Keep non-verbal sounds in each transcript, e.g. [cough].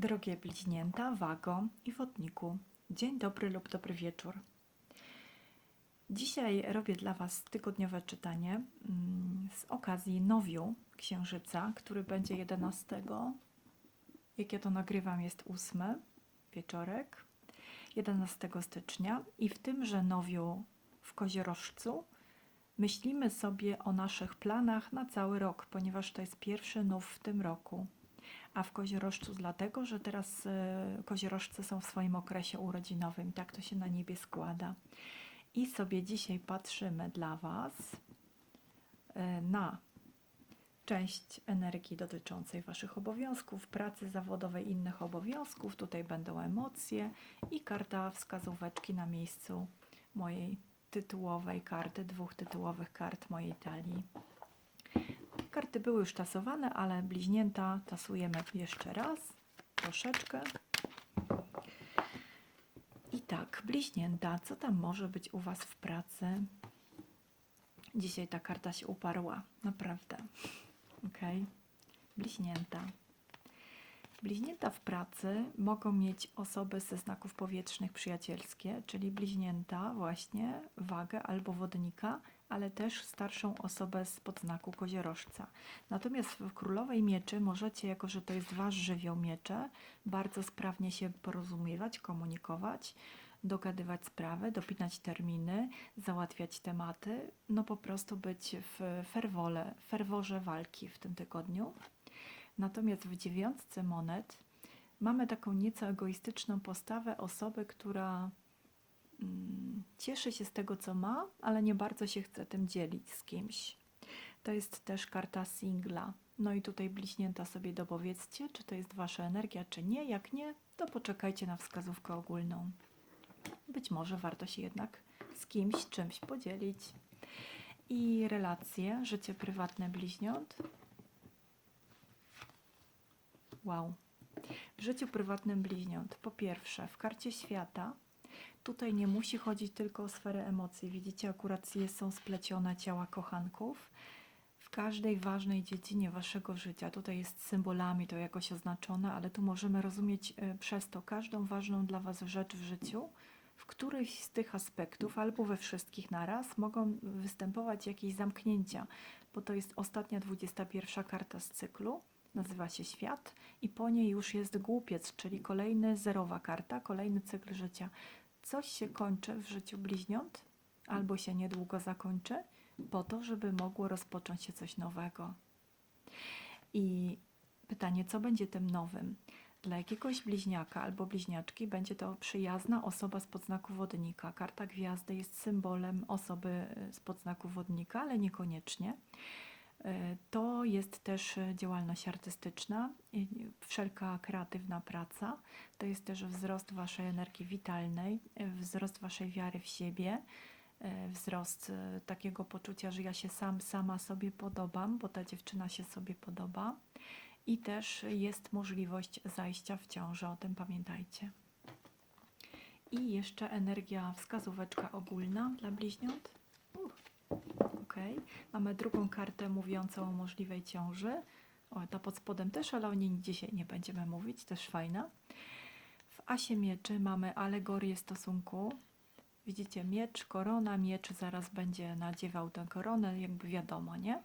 Drogie bliźnięta, wago i wodniku, dzień dobry lub dobry wieczór. Dzisiaj robię dla Was tygodniowe czytanie mm, z okazji nowiu księżyca, który będzie 11. Jak ja to nagrywam, jest 8 wieczorek, 11 stycznia. I w tymże nowiu w Koziorożcu myślimy sobie o naszych planach na cały rok, ponieważ to jest pierwszy nów w tym roku a w Koziorożcu dlatego, że teraz e, koziorożce są w swoim okresie urodzinowym. Tak to się na niebie składa. I sobie dzisiaj patrzymy dla Was e, na część energii dotyczącej Waszych obowiązków, pracy zawodowej, innych obowiązków. Tutaj będą emocje i karta wskazóweczki na miejscu mojej tytułowej karty, dwóch tytułowych kart mojej talii. Karty były już tasowane, ale bliźnięta tasujemy jeszcze raz, troszeczkę. I tak, bliźnięta, co tam może być u Was w pracy? Dzisiaj ta karta się uparła, naprawdę. Ok, bliźnięta. Bliźnięta w pracy mogą mieć osoby ze znaków powietrznych przyjacielskie, czyli bliźnięta właśnie, wagę albo wodnika, ale też starszą osobę z podznaku koziorożca. Natomiast w Królowej Mieczy możecie, jako że to jest Wasz żywioł miecze, bardzo sprawnie się porozumiewać, komunikować, dogadywać sprawy, dopinać terminy, załatwiać tematy, no po prostu być w ferwole, ferworze walki w tym tygodniu. Natomiast w dziewiątce monet mamy taką nieco egoistyczną postawę osoby, która cieszy się z tego, co ma, ale nie bardzo się chce tym dzielić z kimś. To jest też karta singla. No i tutaj bliźnięta sobie dopowiedzcie, czy to jest Wasza energia, czy nie. Jak nie, to poczekajcie na wskazówkę ogólną. Być może warto się jednak z kimś czymś podzielić. I relacje, życie prywatne bliźniąt. Wow. W życiu prywatnym bliźniąt, po pierwsze, w karcie świata, tutaj nie musi chodzić tylko o sferę emocji. Widzicie, akurat są splecione ciała kochanków. W każdej ważnej dziedzinie waszego życia, tutaj jest symbolami to jakoś oznaczone, ale tu możemy rozumieć e, przez to każdą ważną dla was rzecz w życiu, w którychś z tych aspektów, albo we wszystkich naraz, mogą występować jakieś zamknięcia, bo to jest ostatnia 21 karta z cyklu nazywa się Świat i po niej już jest Głupiec, czyli kolejny zerowa karta, kolejny cykl życia. Coś się kończy w życiu bliźniąt albo się niedługo zakończy, po to, żeby mogło rozpocząć się coś nowego. I pytanie, co będzie tym nowym? Dla jakiegoś bliźniaka albo bliźniaczki będzie to przyjazna osoba z podznaku wodnika. Karta gwiazdy jest symbolem osoby z podznaku wodnika, ale niekoniecznie. E, To jest też działalność artystyczna, wszelka kreatywna praca. To jest też wzrost Waszej energii witalnej, e, wzrost Waszej wiary w siebie, e, wzrost e, takiego poczucia, że ja się sam, sama sobie podobam, bo ta dziewczyna się sobie podoba. I też jest możliwość zajścia w ciążę, o tym pamiętajcie. I jeszcze energia, wskazóweczka ogólna dla bliźniąt. Mamy drugą kartę mówiącą o możliwej ciąży. O, ta pod spodem też, ale o niej dzisiaj nie będziemy mówić, też fajna. W asie mieczy mamy alegorię stosunku. Widzicie, miecz, korona, miecz zaraz będzie nadziewał tę koronę, jakby wiadomo, nie?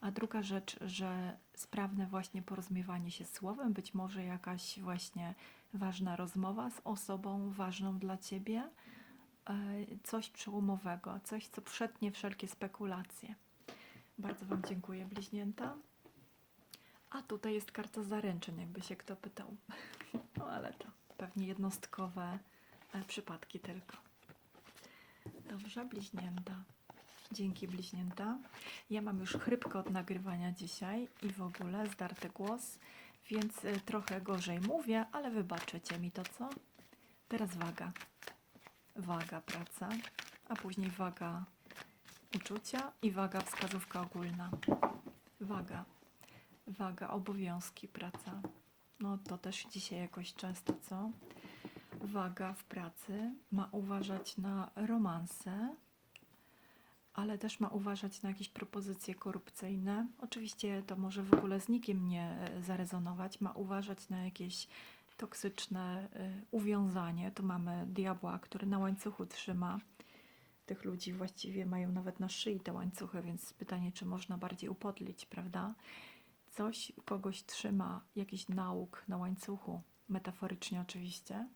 A druga rzecz, że sprawne właśnie porozumiewanie się słowem, być może jakaś właśnie ważna rozmowa z osobą ważną dla Ciebie, coś przełomowego, coś, co przetnie wszelkie spekulacje. Bardzo Wam dziękuję, bliźnięta. A tutaj jest karta zaręczyn, jakby się kto pytał. [laughs] No ale to pewnie jednostkowe e, przypadki tylko. Dobrze, bliźnięta. Dzięki, bliźnięta. Ja mam już chrypkę od nagrywania dzisiaj i w ogóle zdarty głos, więc e, trochę gorzej mówię, ale wybaczycie mi to, co? Teraz waga. Waga, praca, a później waga uczucia i waga wskazówka ogólna. Waga. Waga, obowiązki, praca. No to też dzisiaj jakoś często, co? Waga w pracy ma uważać na romanse, ale też ma uważać na jakieś propozycje korupcyjne. Oczywiście to może w ogóle z nikim nie zarezonować. Ma uważać na jakieś toksyczne y, uwiązanie. Tu mamy diabła, który na łańcuchu trzyma tych ludzi. Właściwie mają nawet na szyi te łańcuchy, więc pytanie, czy można bardziej upodlić, prawda? Coś kogoś trzyma, jakiś nauk na łańcuchu, metaforycznie oczywiście.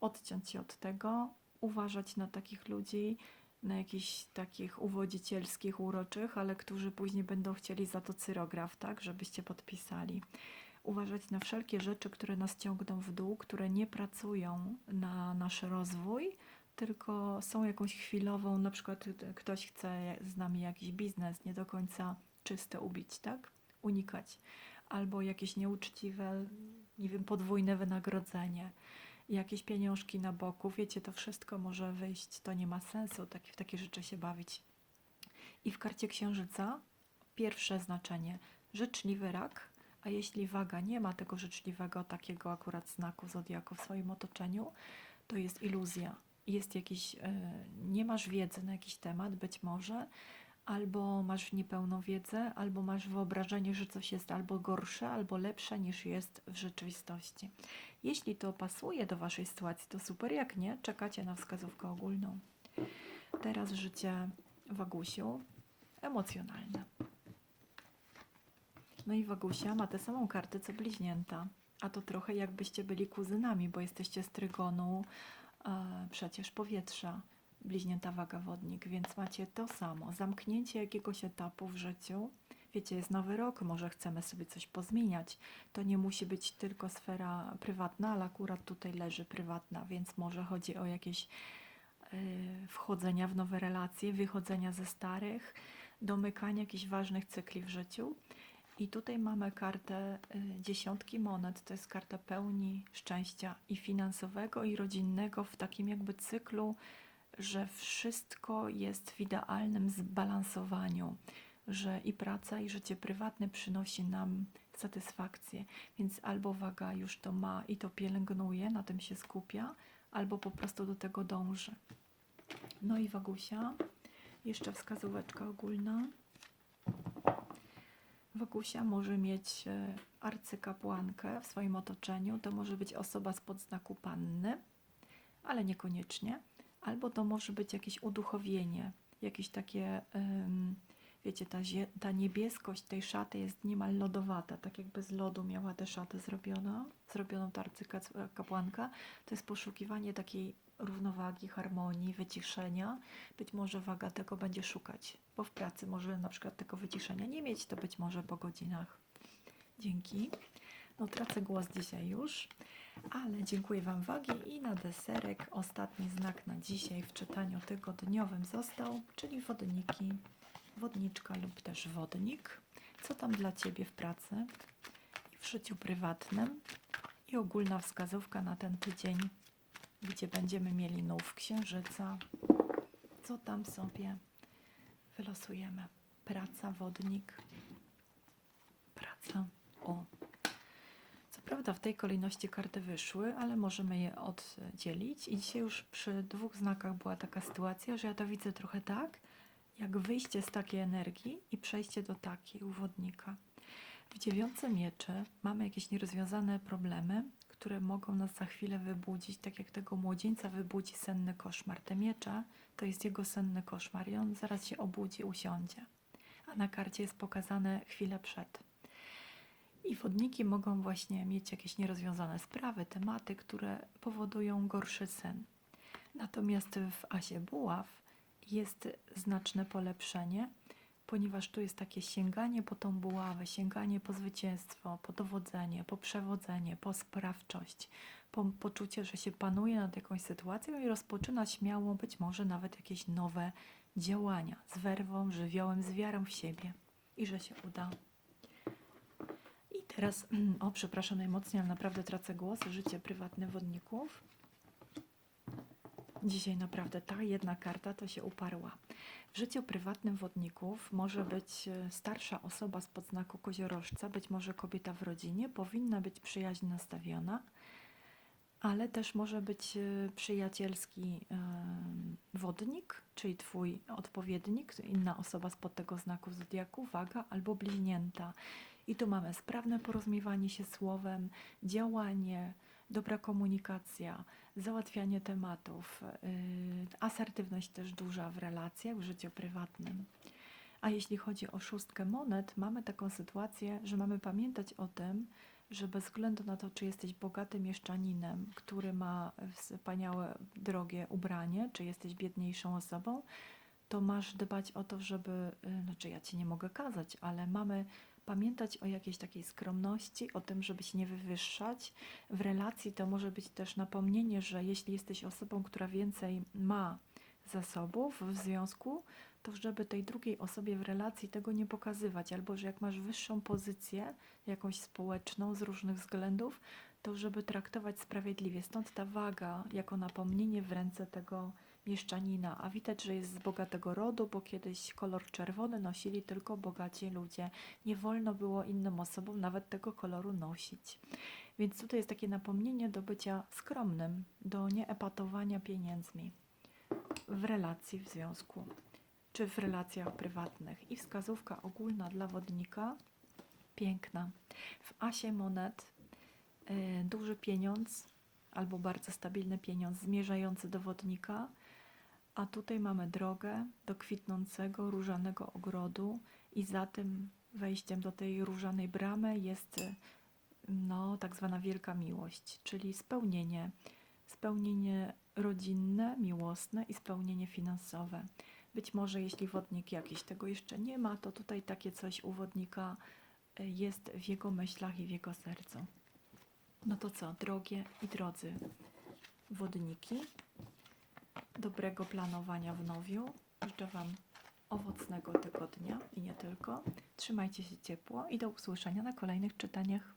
Odciąć się od tego, uważać na takich ludzi, na jakichś takich uwodzicielskich, uroczych, ale którzy później będą chcieli za to cyrograf, tak, żebyście podpisali. Uważać na wszelkie rzeczy, które nas ciągną w dół, które nie pracują na nasz rozwój, tylko są jakąś chwilową, na przykład y, ktoś chce z nami jakiś biznes nie do końca czyste ubić, tak? Unikać. Albo jakieś nieuczciwe, nie wiem, podwójne wynagrodzenie, jakieś pieniążki na boku. Wiecie, to wszystko może wyjść, to nie ma sensu tak, w takie rzeczy się bawić. I w karcie księżyca pierwsze znaczenie życzliwy rak, a jeśli waga nie ma tego życzliwego takiego akurat znaku zodiaku w swoim otoczeniu, to jest iluzja. Jest jakiś, e, nie masz wiedzy na jakiś temat, być może, albo masz niepełną wiedzę, albo masz wyobrażenie, że coś jest albo gorsze, albo lepsze niż jest w rzeczywistości. Jeśli to pasuje do Waszej sytuacji, to super, jak nie, czekacie na wskazówkę ogólną. Teraz życie Wagusiu emocjonalne. No i Wagusia ma tę samą kartę co bliźnięta, a to trochę jakbyście byli kuzynami, bo jesteście z trygonu e, przecież powietrza, bliźnięta waga wodnik, więc macie to samo, zamknięcie jakiegoś etapu w życiu. Wiecie, jest nowy rok, może chcemy sobie coś pozmieniać. To nie musi być tylko sfera prywatna, ale akurat tutaj leży prywatna, więc może chodzi o jakieś y, wchodzenia w nowe relacje, wychodzenia ze starych, domykania jakichś ważnych cykli w życiu. I tutaj mamy kartę y, dziesiątki monet. To jest karta pełni szczęścia i finansowego, i rodzinnego w takim jakby cyklu, że wszystko jest w idealnym zbalansowaniu, że i praca, i życie prywatne przynosi nam satysfakcję. Więc albo waga już to ma i to pielęgnuje, na tym się skupia, albo po prostu do tego dąży. No i Wagusia, jeszcze wskazóweczka ogólna. Wagusia może mieć e, arcykapłankę w swoim otoczeniu. To może być osoba spod znaku panny, ale niekoniecznie. Albo to może być jakieś uduchowienie, jakieś takie, wiecie, ta, ta niebieskość tej szaty jest niemal lodowata, tak jakby z lodu miała tę szatę zrobioną, zrobioną ta arcykapłanka. To jest poszukiwanie takiej równowagi, harmonii, wyciszenia. Być może waga tego będzie szukać, bo w pracy może na przykład tego wyciszenia nie mieć, to być może po godzinach. Dzięki. No tracę głos dzisiaj już, ale dziękuję Wam wagi i na deserek ostatni znak na dzisiaj w czytaniu tygodniowym został, czyli wodniki, wodniczka lub też wodnik. Co tam dla Ciebie w pracy, w życiu prywatnym i ogólna wskazówka na ten tydzień, gdzie będziemy mieli nów księżyca. Co tam sobie wylosujemy? Praca, wodnik, praca. O, co prawda w tej kolejności karty wyszły, ale możemy je oddzielić. I dzisiaj już przy dwóch znakach była taka sytuacja, że ja to widzę trochę tak, jak wyjście z takiej energii i przejście do takiej uwodnika. W dziewiątce mieczy mamy jakieś nierozwiązane problemy, które mogą nas za chwilę wybudzić, tak jak tego młodzieńca wybudzi senny koszmar. Te miecze to jest jego senny koszmar i on zaraz się obudzi, usiądzie. A na karcie jest pokazane chwilę przed. I wodniki mogą właśnie mieć jakieś nierozwiązane sprawy, tematy, które powodują gorszy sen. Natomiast w Asie Buław jest znaczne polepszenie, ponieważ tu jest takie sięganie po tą buławę, sięganie po zwycięstwo, po dowodzenie, po przewodzenie, po sprawczość, po poczucie, że się panuje nad jakąś sytuacją i rozpoczyna śmiało być może nawet jakieś nowe działania z werwą, żywiołem, z wiarą w siebie i że się uda. I teraz, [clears throat] o przepraszam najmocniej, ale naprawdę tracę głos. Życie prywatne wodników. Dzisiaj naprawdę ta jedna karta to się uparła. W życiu prywatnym wodników może być e, starsza osoba z podznaku koziorożca, być może kobieta w rodzinie, powinna być przyjaźń nastawiona, ale też może być e, przyjacielski em, wodnik, czyli twój odpowiednik, inna osoba spod tego znaku zodiaku, waga albo bliźnięta. I tu mamy sprawne porozumiewanie się słowem, działanie, dobra komunikacja, załatwianie tematów, yy, asertywność też duża w relacjach, w życiu prywatnym. A jeśli chodzi o szóstkę monet, mamy taką sytuację, że mamy pamiętać o tym, że bez względu na to, czy jesteś bogatym mieszczaninem, który ma wspaniałe, drogie ubranie, czy jesteś biedniejszą osobą, to masz dbać o to, żeby, y, znaczy ja ci nie mogę kazać, ale mamy pamiętać o jakiejś takiej skromności, o tym, żeby się nie wywyższać. W relacji to może być też napomnienie, że jeśli jesteś osobą, która więcej ma zasobów w związku, to żeby tej drugiej osobie w relacji tego nie pokazywać, albo że jak masz wyższą pozycję, jakąś społeczną z różnych względów, to żeby traktować sprawiedliwie. Stąd ta waga jako napomnienie w ręce tego mieszczanina. A widać, że jest z bogatego rodu, bo kiedyś kolor czerwony nosili tylko bogaci ludzie. Nie wolno było innym osobom nawet tego koloru nosić. Więc tutaj jest takie napomnienie do bycia skromnym, do nieepatowania pieniędzmi w relacji, w związku, czy w relacjach prywatnych. I wskazówka ogólna dla wodnika, piękna. W asie monet y, duży pieniądz albo bardzo stabilny pieniądz zmierzający do wodnika, a tutaj mamy drogę do kwitnącego różanego ogrodu i za tym wejściem do tej różanej bramy jest no, tak zwana wielka miłość, czyli spełnienie, spełnienie rodzinne, miłosne i spełnienie finansowe. Być może jeśli wodnik jakiś tego jeszcze nie ma, to tutaj takie coś u wodnika y, jest w jego myślach i w jego sercu. No to co, drogie i drodzy wodniki, dobrego planowania w nowiu. Życzę Wam owocnego tygodnia i nie tylko. Trzymajcie się ciepło i do usłyszenia na kolejnych czytaniach.